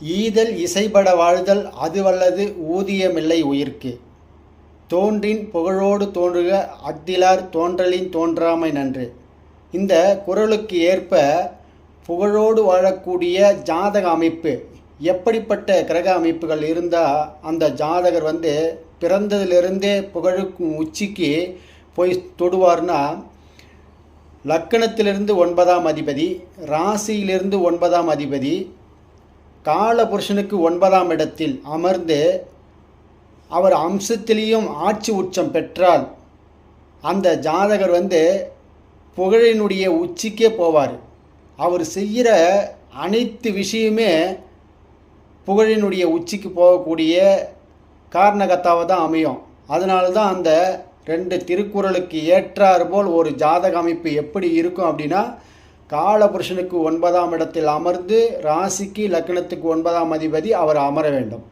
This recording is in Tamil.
ஈதல் இசைபட வாழ்தல் அதுவல்லது ஊதியமில்லை உயிர்க்கு. தோன்றின் புகழோடு தோன்றுக அத்திலார் தோன்றலின் தோன்றாமை நன்று. இந்த குறளுக்கு ஏற்ப புகழோடு வாழக்கூடிய ஜாதக அமைப்பு எப்படிப்பட்ட கிரக அமைப்புகள் இருந்தால் அந்த ஜாதகர் வந்து பிறந்ததிலிருந்தே புகழுக்கும் உச்சிக்கு போய் தொடுவார்னா லக்கணத்திலிருந்து ஒன்பதாம் அதிபதி ராசியிலிருந்து ஒன்பதாம் அதிபதி காலபுருஷனுக்கு ஒன்பதாம் இடத்தில் அமர்ந்து அவர் அம்சத்திலேயும் ஆட்சி உச்சம் பெற்றால் அந்த ஜாதகர் வந்து புகழினுடைய உச்சிக்கே போவார். அவர் செய்கிற அனைத்து விஷயமே புகழினுடைய உச்சிக்கு போகக்கூடிய காரணகத்தாவை தான் அமையும். அதனால தான் அந்த ரெண்டு திருக்குறளுக்கு ஏற்றாறு போல் ஒரு ஜாதக அமைப்பு எப்படி இருக்கும் அப்படின்னா காலபுருஷனுக்கு ஒன்பதாம் இடத்தில் அமர்ந்து ராசிக்கு லக்னத்துக்கு ஒன்பதாம் அதிபதி அவர் அமர வேண்டும்.